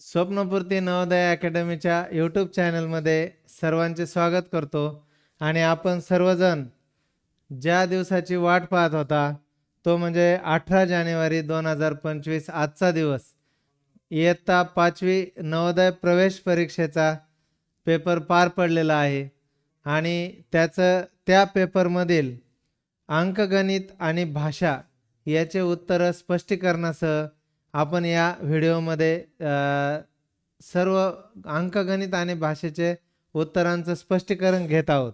स्वप्नपूर्ती Navodaya अकॅडमीच्या YouTube चॅनलमध्ये सर्वांचे स्वागत करतो. आणि आपण सर्वजण ज्या दिवसाची वाट पाहत होता तो म्हणजे अठरा जानेवारी दोन हजार पंचवीस आजचा दिवस. इयत्ता पाचवी नवोदय प्रवेश परीक्षेचा पेपर पार पडलेला आहे. आणि त्याचं त्या पेपरमधील अंकगणित आणि भाषा याचे उत्तरं स्पष्टीकरणासह आपण या व्हिडिओमध्ये सर्व अंकगणित आणि भाषेचे उत्तरांचं स्पष्टीकरण घेत आहोत.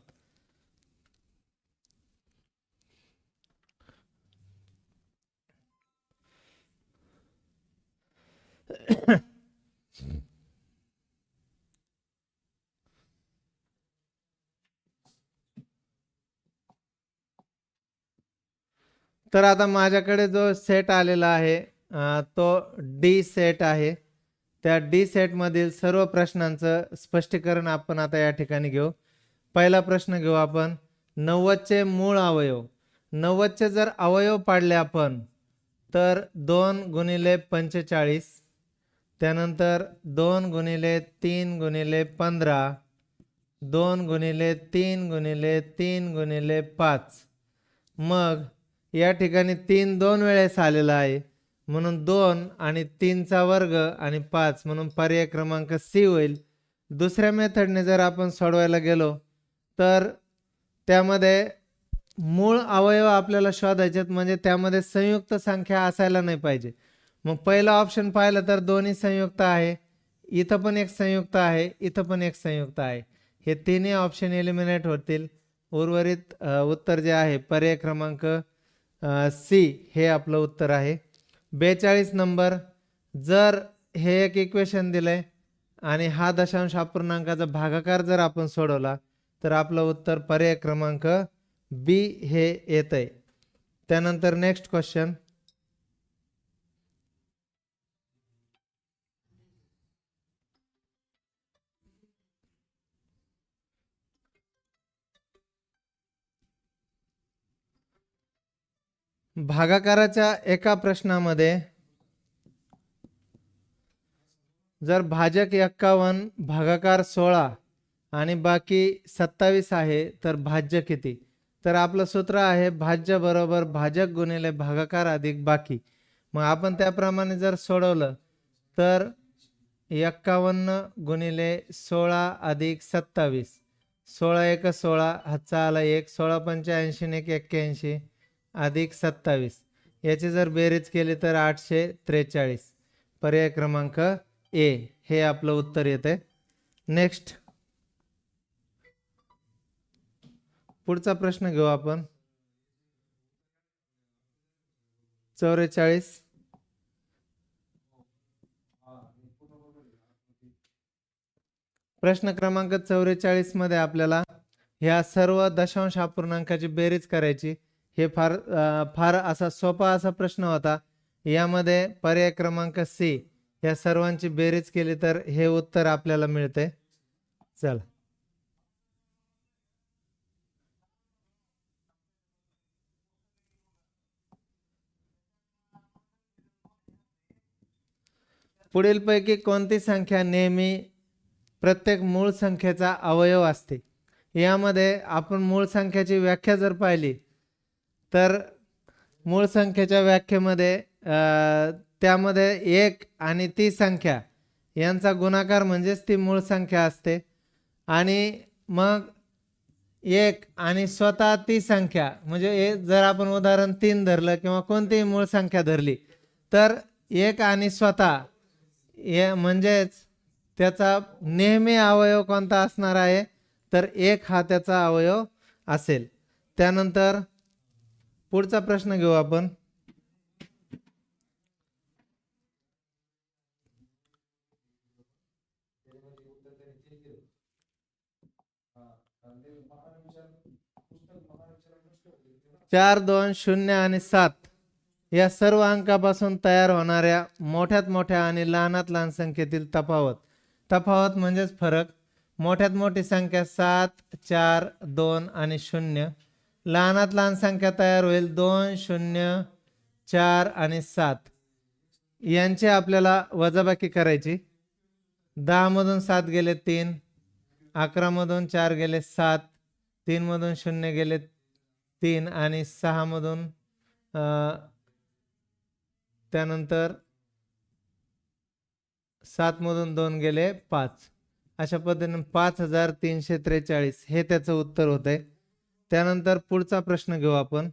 तर आता माझ्याकडे जो सेट आलेला आहे तो डी सेट आहे. त्या डी सेटमधील सर्व प्रश्नांचं स्पष्टीकरण आपण आता या ठिकाणी घेऊ. पहिला प्रश्न घेऊ आपण. नव्वदचे मूळ अवयव. नव्वदचे जर अवयव पाडले आपण तर दोन गुणिले पंचेचाळीस त्यानंतर दोन गुणिले तीन गुणिले पंधरा दोन गुणिले तीन गुणिले तीन गुणिले पाच. मग या ठिकाणी तीन दोन वेळेस आलेला आहे. म्हणून दोन आणि तीनचा वर्ग आणि पाच म्हणून पर्याय क्रमांक सी होईल. दुसऱ्या मेथडने जर आपण सोडवायला गेलो तर त्यामध्ये मूळ अवयव आपल्याला शोधायचे म्हणजे त्यामध्ये संयुक्त संख्या असायला नाही पाहिजे. मग पहिला ऑप्शन पाहिलं तर दोन्ही संयुक्त आहे. इथं पण एक संयुक्त आहे इथं पण एक संयुक्त आहे. हे तिन्ही ऑप्शन एलिमिनेट होतील. उर्वरित उत्तर जे आहे पर्याय क्रमांक सी हे आपलं उत्तर आहे. बेचाळीस नंबर जर हे एक इक्वेशन दिलं आहे आणि हा दशांश अपूर्णांकाचा भागाकार जर आपण सोडवला तर आपलं उत्तर पर्याय क्रमांक बी हे येत आहे त्यानंतर नेक्स्ट क्वेश्चन भागाकाराच्या एका प्रश्नामध्ये जर भाजक एक्कावन्न भागाकार सोळा आणि बाकी सत्तावीस आहे तर भाज्य किती? तर आपलं सूत्र आहे भाज्य बरोबर भाजक गुणिले भागाकार अधिक बाकी. मग आपण त्याप्रमाणे जर सोडवलं तर एक्कावन्न गुणिले सोळा अधिक सत्तावीस. सोळा एक सोळा हातचा आला एक सोळा पंच्याऐंशी एक एक्क्याऐंशी. अधिक सत्तावीस. याची जर बेरीज केली तर आठशे त्रेचाळीस. पर्याय क्रमांक ए. हे आपलं उत्तर येते नेक्स्ट पुढचा प्रश्न घेऊ आपण. चौवेचाळीस प्रश्न क्रमांक चौवेचाळीसमध्ये आपल्याला ह्या सर्व दशांश अपूर्णांकाची बेरीज करायची. हे फार फार असा सोपा असा प्रश्न होता. यामध्ये पर्याय क्रमांक सी या सर्वांची बेरीज केली तर हे उत्तर आपल्याला मिळते. चला. पुढीलपैकी कोणती संख्या नेहमी प्रत्येक मूळ संख्येचा अवयव असते? यामध्ये आपण मूळ संख्याची व्याख्या जर पाहिली तर मूळ संख्येच्या व्याख्येमध्ये त्यामध्ये एक आणि ती संख्या यांचा गुणाकार म्हणजेच ती मूळ संख्या असते. आणि मग एक आणि स्वतः ती संख्या म्हणजे एक जर आपण उदाहरण तीन धरलं किंवा कोणतीही मूळ संख्या धरली तर एक आणि स्वतः हे म्हणजेच त्याचा नेहमी अवयव कोणता असणार आहे? तर एक हा त्याचा अवयव असेल. त्यानंतर पुढचा प्रश्न घेऊ आपण. चार दोन शून्य आणि सात या सर्व अंकापासून तयार होणाऱ्या मोठ्यात मोठ्या आणि लहानात लहान संख्येतील तफावत. तफावत म्हणजेच फरक. मोठ्यात मोठी संख्या सात चार दोन आणि शून्य. लहानात लहान संख्या तयार होईल. दोन शून्य चार आणि सात. यांची आपल्याला वजाबाकी करायची. दहामधून सात गेले तीन. अकरामधून चार गेले सात. तीनमधून शून्य गेले तीन आणि सहामधून त्यानंतर सातमधून दोन गेले पाच. अशा पद्धतीने पाच हजार तीनशे त्रेचाळीस हे त्याचं उत्तर होतं आहे त्यानंतर पुढचा प्रश्न घेऊ आपण.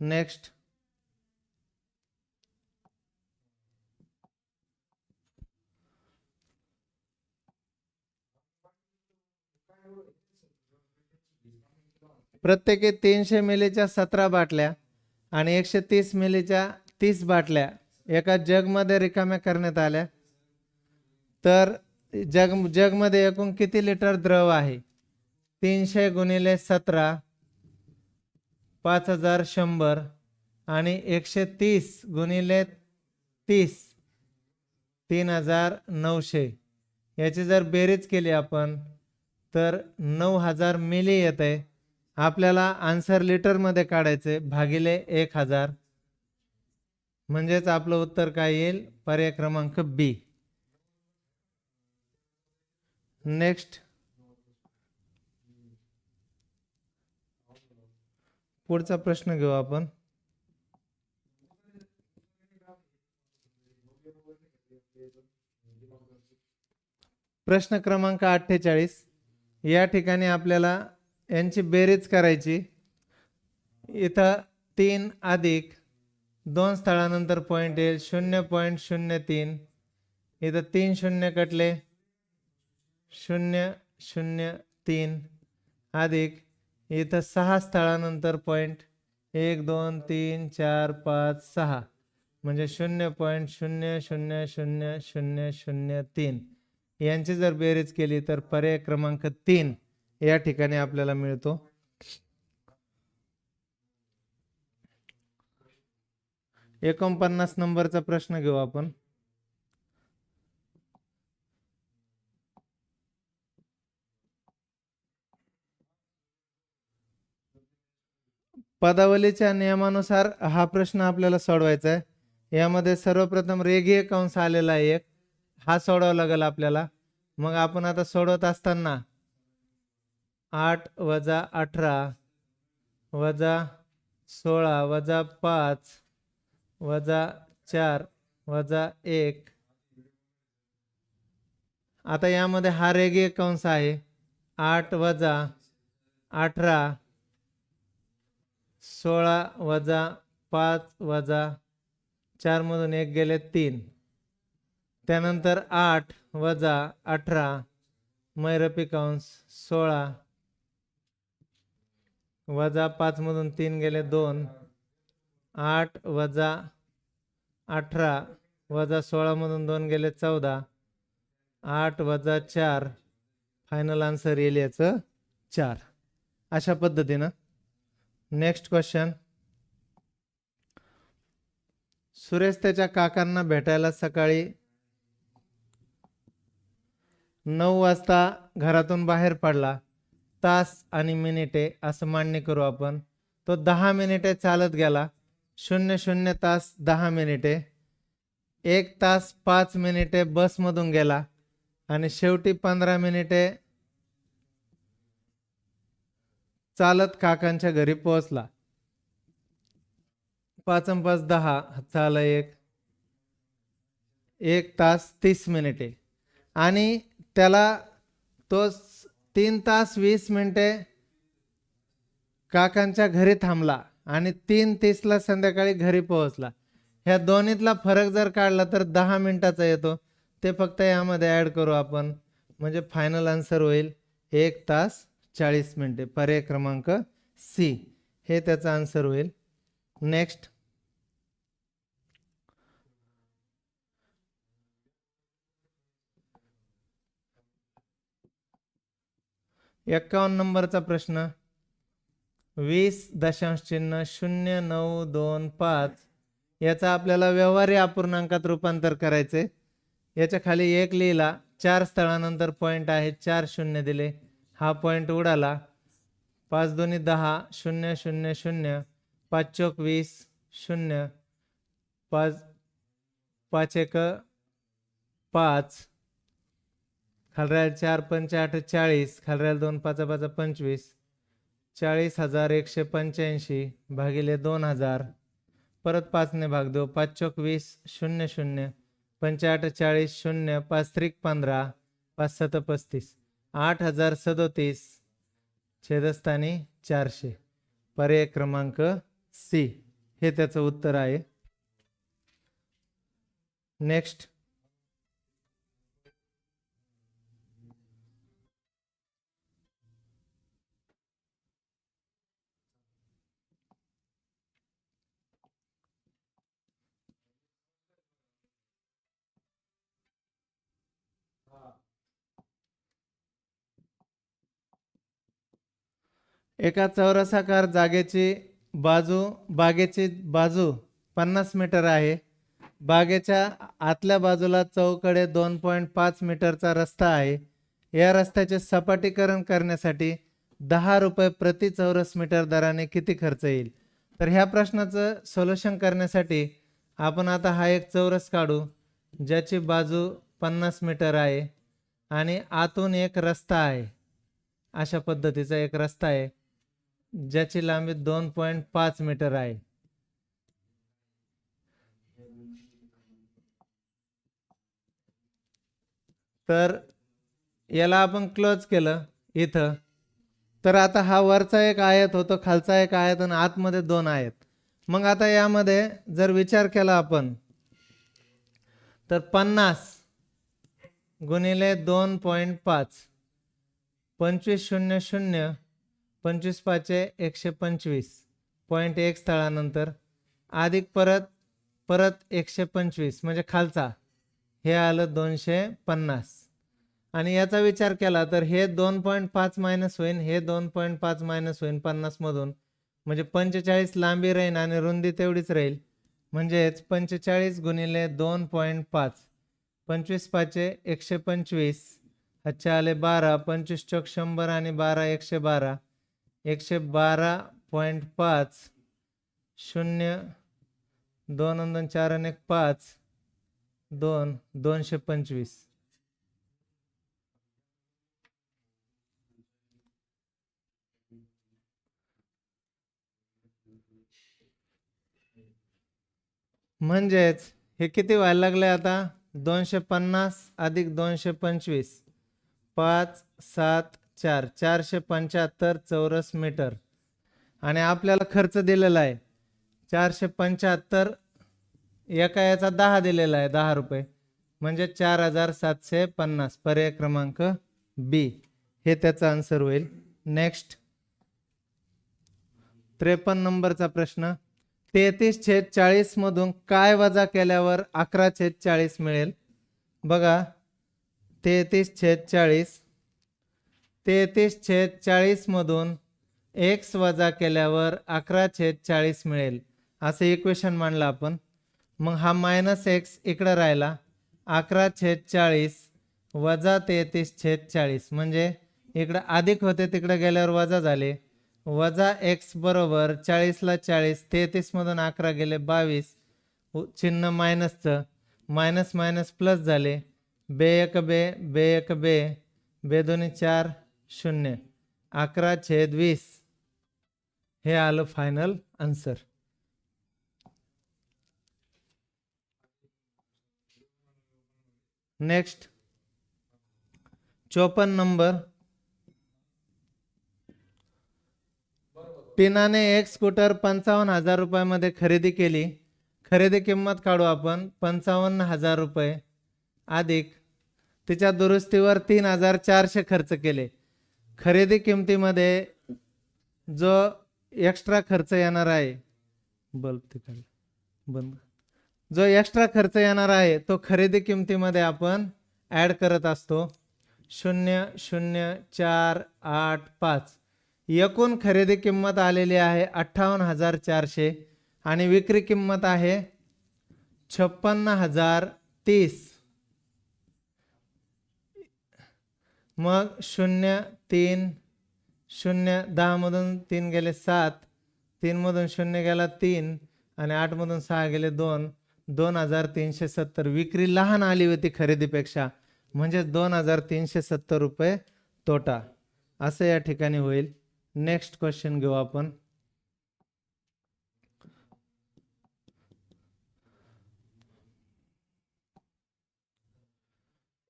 नेक्स्ट प्रत्येकी तीनशे मिलीच्या सतरा बाटल्या आणि एकशे तीस मिलीच्या तीस बाटल्या एका जगमध्ये रिकाम्या करण्यात आल्या. तर जग जगमध्ये एकूण किती लिटर द्रव आहे? तीनशे गुणिले सतरा पाच हजार शंभर आणि एकशे तीस गुणिले तीस तीन हजार नऊशे. याची जर बेरीज केली आपण तर नऊ हजार मिली येत. आहे आपल्याला आन्सर लिटरमध्ये काढायचे भागिले एक हजार. म्हणजेच आपलं उत्तर काय येईल? पर्याय क्रमांक बी. नेक्स्ट. पुढचा प्रश्न घेऊ आपण. प्रश्न क्रमांक अठ्ठेचाळीस. या ठिकाणी आपल्याला यांची बेरीज करायची. इथं तीन अधिक दोन स्थळानंतर पॉईंट येईल. शून्य पॉईंट शून्य तीन. इथं तीन शून्य कटले. शून्य शून्य तीन अधिक इथं सहा स्थळानंतर पॉईंट एक दोन तीन चार पाच सहा. म्हणजे शून्य पॉईंट शून्य शून्य शून्य शून्य शून्य तीन. यांची जर बेरीज केली तर पर्याय क्रमांक तीन या ठिकाणी आपल्याला मिळतो. एकोणपन्नास नंबरचा प्रश्न घेऊ आपण. पदावलीच्या नियमानुसार हा प्रश्न आपल्याला सोडवायचा आहे. यामध्ये सर्वप्रथम रेघीय कंस आलेला आहे एक. हा सोडवावा लागेल आपल्याला. मग आपण आता सोडवत असताना आठ वजा अठरा वजा सोळा वजा पाच वजा चार वजा एक. आता यामध्ये हा रेगीय कंस आहे. आठ वजा अठरा सोळा वजा पाच वजा चारमधून एक गेले तीन. त्यानंतर आठ वजा अठरा मैरपी कंस सोळा. वजा पाचमधून तीन गेले दोन. आठ वजा अठरा वजा सोळामधून दोन गेले चौदा. आठ वजा चार. फायनल आन्सर येईल याचं चार. अशा पद्धतीनं नेक्स्ट क्वेश्चन सुरेश त्याच्या काकांना भेटायला सकाळी नऊ वाजता घरातून बाहेर पडला. तास आणि मिनिटे असं मांडणी करू आपण. तो दहा मिनिटे चालत गेला. शून्य शून्य तास दहा मिनिटे. एक तास पाच मिनिटे बसमधून गेला. आणि शेवटी पंधरा मिनिटे चालत काकांच्या घरी पोहोचला. पाच पाच दहा चाल एक. एक तास तीस मिनिटे. आणि त्याला तो तीन तास वीस मिनिटे काकांच्या घरी थांबला आणि तीन तीसला संध्याकाळी घरी पोहोचला. ह्या दोन्हीतला फरक जर काढला तर दहा मिनिटाचा येतो. ते फक्त यामध्ये ॲड करू आपण. म्हणजे फायनल आन्सर होईल एक तास चाळीस मिनिटे. पर्याय क्रमांक सी. हे त्याचा आन्सर होईल. नेक्स्ट एक्कावन्न नंबरचा प्रश्न. वीस दशांश चिन्ह शून्य नऊ दोन पाच. याचा आपल्याला व्यवहारी अपूर्णांकात रूपांतर करायचे याच्या खाली एक लिहिला. चार स्थळानंतर पॉईंट आहे. चार शून्य दिले. हा पॉईंट उडाला. पाच दोन्ही दहा शून्य शून्य शून्य. पाच चौक वीस शून्य. पाच पाच एक पाच. खालरायला चार पंच चाळीस खालरायला दोन पाच पाच पंचवीस. चाळीस हजार एकशे पंच्याऐंशी भागिले दोन हजार. परत पाचने भाग देऊ. पाच चौक वीस शून्य शून्य. पंचाआठ चाळीस शून्य. पाच त्रिक पंधरा. पाच सत पस्तीस. आठ हजार सदोतीस. छेदस्थानी चारशे. पर्याय क्रमांक सी. हे त्याचं उत्तर आहे. नेक्स्ट एका चौरसाकार जागेची बाजू बागेची बाजू पन्नास मीटर आहे. बागेच्या आतल्या बाजूला चौकडे दोन पॉईंट पाच मीटरचा रस्ता आहे. या रस्त्याचे सपाटीकरण करण्यासाठी दहा रुपये प्रति चौरस मीटर दराने किती खर्च येईल? तर ह्या प्रश्नाचं सोल्युशन करण्यासाठी आपण आता हा एक चौरस काढू ज्याची बाजू पन्नास मीटर आहे आणि आतून एक रस्ता आहे. अशा पद्धतीचा एक रस्ता आहे. ज्याची लांबी दोन पॉईंट पाच मीटर आहे. तर याला आपण क्लोज केलं इथं. तर आता हा वरचा एक आयत होतो खालचा एक आयत आणि आतमध्ये दोन आयत. मग आता यामध्ये जर विचार केला आपण तर पन्नास गुणिले दोन पॉईंट पाच पंचवीस शून्य शून्य पंचवीस पाचे एकशे पंचवीस पॉईंट एक स्थळानंतर. अधिक परत परत एकशे पंचवीस म्हणजे खालचा. हे आलं दोनशे पन्नास आणि याचा विचार केला तर हे दोन पॉईंट पाच मायनस होईन हे दोन पॉईंट पाच मायनस होईन पन्नासमधून म्हणजे पंचेचाळीस लांबी राहीन आणि रुंदी तेवढीच राहील. म्हणजेच पंचेचाळीस गुणिले दोन पॉईंट पाच. पंचवीस पाचे एकशे पंचवीस अच्छा आले बारा पंचवीस चौक शंभर आणि बारा एकशे बारा. एकशे बारा पॉईंट पाच शून्य दोन दोन चार आणि एक पाच दोन दोनशे पंचवीस. म्हणजेच हे किती व्हायला लागले आता? दोनशे पन्नास अधिक दोनशे पंचवीस. पाच सात चार चारशे पंच्याहत्तर चौरस मीटर. आणि आपल्याला खर्च दिलेला आहे. चारशे पंच्याहत्तर एका याचा दहा दिलेला आहे दहा रुपये. म्हणजे चार हजार सातशे पन्नास पर्याय क्रमांक बी हे त्याचा आन्सर होईल. नेक्स्ट त्रेपन्न नंबरचा प्रश्न. तेहतीस छेद चाळीस मधून काय वजा केल्यावर अकरा छेद चाळीस मिळेल? बघा. तेहतीस छेद चाळीस तेहतीस छेद चाळीसमधून एक्स वजा केल्यावर अकरा छेद चाळीस मिळेल. असं इक्वेशन मांडलं आपण. मग हा मायनस एक्स इकडं राहिला. अकरा छेद चाळीस वजा तेहतीस छेद चाळीस. म्हणजे इकडं अधिक होते तिकडं गेल्यावर वजा झाले. वजा एक्स बरोबर चाळीसला चाळीस तेहतीसमधून अकरा गेले बावीस. चिन्ह मायनसचं मायनस मायनस प्लस झाले. बे एक बे बे एक बे. बे दोन्ही चार. शून्य. अकरा छेद वीस. हे आलं फायनल आन्सर नेक्स्ट चोपन्न नंबर. टीनाने एक स्कूटर पंचावन्न हजार रुपयामध्ये खरेदी केली. खरेदी किंमत काढू आपण. पंचावन्न हजार रुपये. अधिक. तिच्या दुरुस्तीवर तीन हजार चारशे खर्च केले. खरेदी किमतीमध्ये जो एक्स्ट्रा खर्च येणार आहे बल्ब तिकडे बंद. जो एक्स्ट्रा खर्च येणार आहे तो खरेदी किमतीमध्ये आपण ॲड करत असतो. शून्य शून्य चार आठ पाच. एकूण खरेदी किंमत आलेली आहे अठ्ठावन्न हजार चारशे आणि विक्री किंमत आहे छप्पन्न हजार तीस. मग शून्य तीन शून्य दहामधून तीन गेले सात तीनमधून शून्य गेला तीन आणि आठमधून सहा गेले दोन. दोन हजार तीनशे सत्तर. विक्री लहान आली होती खरेदीपेक्षा. म्हणजे दोन हजार तीनशे सत्तर रुपये तोटा. असं या ठिकाणी होईल. नेक्स्ट क्वेश्चन घेऊ आपण.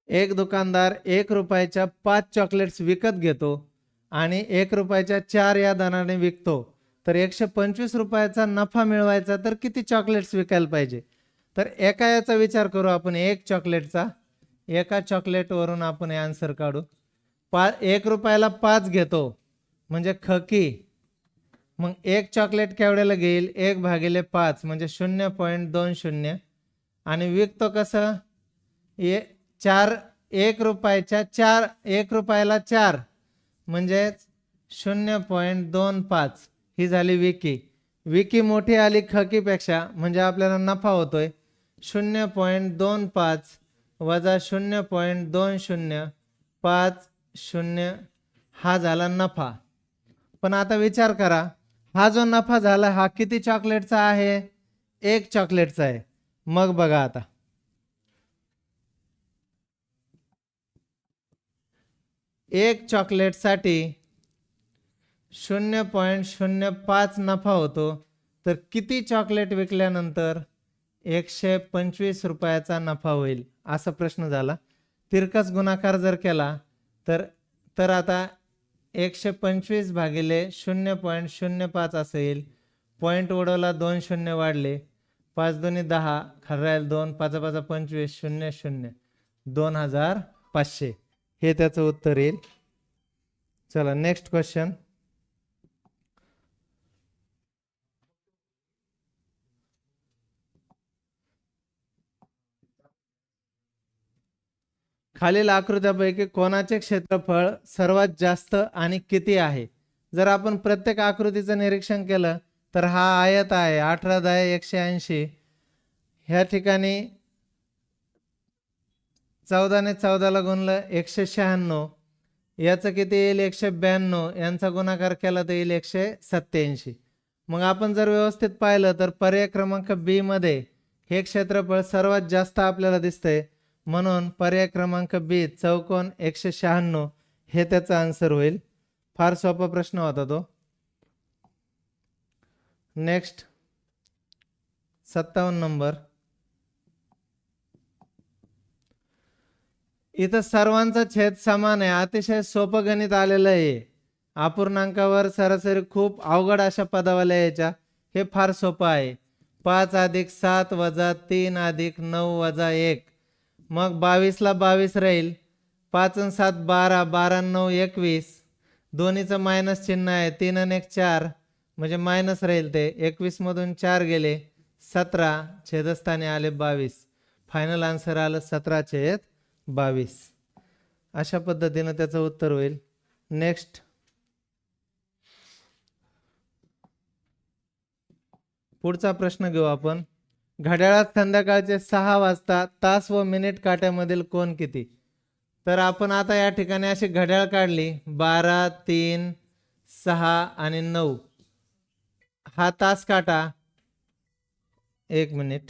एक दुकानदार एक रुपयाच्या पाच चॉकलेट्स विकत घेतो आणि एक रुपयाच्या चार या दराने विकतो. तर एकशे पंचवीस रुपयाचा नफा मिळवायचा तर किती चॉकलेट्स विकायला पाहिजे? तर एका याचा विचार करू आपण एक चॉकलेटचा एका चॉकलेटवरून आपण आन्सर काढू. पा एक रुपयाला पाच घेतो म्हणजे खकी. मग एक चॉकलेट केवढ्याला घेईल? एक भागिले पाच म्हणजे शून्य पॉईंट दोन शून्य. आणि विकतो कसं? ए चार एक रुपयाच्या चार एक रुपयाला चार. म्हणजेच शून्य पॉईंट दोन पाच. ही झाली विकी. विकी मोठी आली खकीपेक्षा म्हणजे आपल्याला नफा होतोय. शून्य पॉईंट दोन पाच वजा शून्य पॉईंट दोन शून्य पाच शून्य हा झाला नफा. पण आता विचार करा हा जो नफा झाला हा किती चॉकलेटचा आहे? एक चॉकलेटचा आहे. मग बघा आता. एक चॉकलेटसाठी शून्य पॉईंट शून्य पाच नफा होतो. तर किती चॉकलेट विकल्यानंतर एकशे पंचवीस रुपयाचा नफा होईल? असा प्रश्न झाला. तिरकस गुणाकार जर केला तर तर आता एकशे पंचवीस भागिले शून्य पॉईंट शून्य पाच असेल. पॉईंट उडवला दोन शून्य वाढले. पाच दोन्ही दहा खरायल दोन पाच पाच पंचवीस शून्य शून्य. दोन हजार पाचशे. हे त्याचं उत्तर येईल. चला नेक्स्ट क्वेश्चन खालील आकृत्यापैकी कोणाचे क्षेत्रफळ सर्वात जास्त आणि किती आहे? जर आपण प्रत्येक आकृतीचं निरीक्षण केलं तर हा आयत आहे अठरा दहा एकशे ऐंशी. ह्या ठिकाणी चौदाने चौदाला गुणलं एकशे शहाण्णव. याचं किती येईल? एकशे ब्याण्णव. यांचा गुणाकार केला तर येईल एकशे सत्याऐंशी मग आपण जर व्यवस्थित पाहिलं तर पर्याय क्रमांक बीमध्ये हे क्षेत्रफळ सर्वात जास्त आपल्याला दिसतंय. म्हणून पर्याय क्रमांक बी चौकोन एकशे शहाण्णव हे त्याचा आन्सर होईल. फार सोपा प्रश्न होता तो. नेक्स्ट सत्तावन्न नंबर. इथं सर्वांचा छेद समान आहे. अतिशय सोपं गणित आलेलं आहे. अपूर्णांकावर सरासरी खूप अवघड अशा पदावल्या यायच्या. हे फार सोपं आहे. पाच अधिक सात वजा तीन अधिक नऊ वजा एक. मग बावीसला बावीस राहील. पाच आणि सात बारा बारा नऊ एकवीस. दोन्हीचं मायनस चिन्ह आहे. तीन आणि एक चार. म्हणजे मायनस राहील ते. एकवीसमधून चार गेले. सतरा. छेदस्थानी आले बावीस. फायनल आन्सर आलं सतरा छेद बावीस. अशा पद्धतीनं त्याचं उत्तर होईल. नेक्स्ट पुढचा प्रश्न घेऊ आपण. घड्याळात संध्याकाळचे सहा वाजता तास व मिनिट काट्यामधील कोण किती? तर आपण आता या ठिकाणी अशी घड्याळ काढली. बारा तीन सहा आणि नऊ. हा तास काटा. एक मिनिट.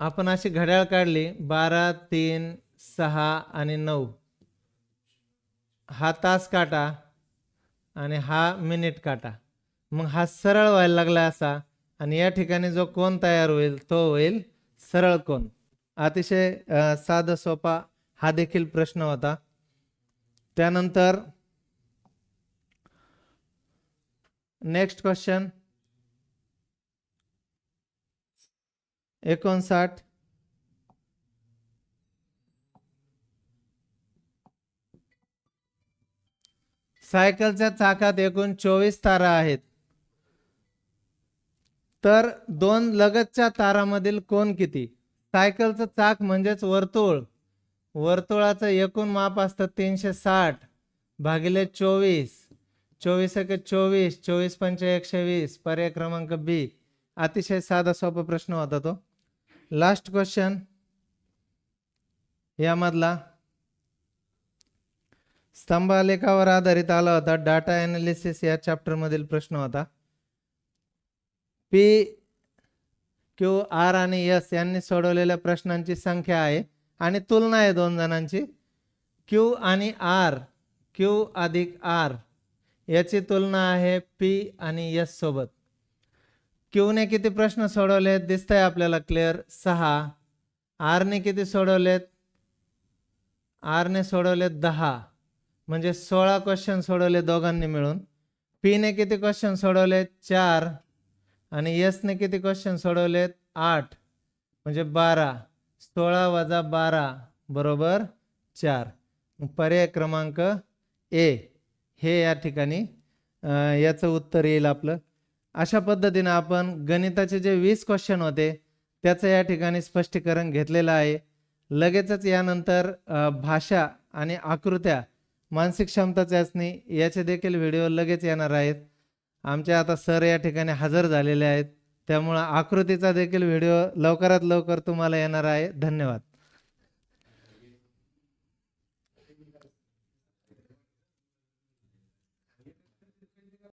आपण अशी घड्याळ काढली बारा तीन सहा आणि नऊ. हा तास काटा आणि हा मिनिट काटा. मग हा सरळ व्हायला लागला असा आणि या ठिकाणी जो कोण तयार होईल तो होईल सरळ कोण? अतिशय अ, साधा सोपा हा देखील प्रश्न होता. त्यानंतर नेक्स्ट क्वेश्चन. एकोणसाठ. सायकलच्या चाकात एकूण चोवीस तारा आहेत. तर दोन लगतच्या तारामधील कोण किती? सायकलचं चाक म्हणजेच वर्तुळ. वर्तुळाचं एकूण माप असतं तीनशे साठ भागिले चोवीस. चोवीस एक चोवीस चोवीस पंच एकशे वीस पर्याय क्रमांक बी. अतिशय साधा सोपा प्रश्न होता तो. Last question. यामधला स्तंभालेखावर आधारित आला होता. डाटा अनालिसिस या चॅप्टरमधील प्रश्न होता. पी क्यू आर आणि एस यांनी सोडवलेल्या प्रश्नांची संख्या आहे आणि तुलना आहे दोन जणांची. क्यू आणि आर क्यू अधिक आर याची तुलना आहे पी आणि एस सोबत. क्यूने किती प्रश्न सोडवलेत दिसतंय आपल्याला क्लिअर सहा. आरने किती सोडवलेत? आरने सोडवलेत दहा. म्हणजे सोळा क्वेश्चन सोडवले दोघांनी मिळून. पीने किती क्वेश्चन सोडवलेत? चार. आणि यसने किती क्वेश्चन सोडवलेत? आठ. म्हणजे बारा. सोळा वजा बारा बरोबर चार. पर्याय क्रमांक ए. हे या ठिकाणी याचं उत्तर येईल आपलं. अशा पद्धतीनं आपण गणिताचे जे वीस क्वेश्चन होते त्याचं या ठिकाणी स्पष्टीकरण घेतलेलं आहे. लगेचच यानंतर भाषा आणि आकृत्या मानसिक क्षमता चाचणी याचे देखील व्हिडिओ लगेच येणार आहेत. आमचे आता सर या ठिकाणी हजर झालेले आहेत. त्यामुळं आकृतीचा देखील व्हिडिओ लवकरात लवकर तुम्हाला येणार आहे. धन्यवाद.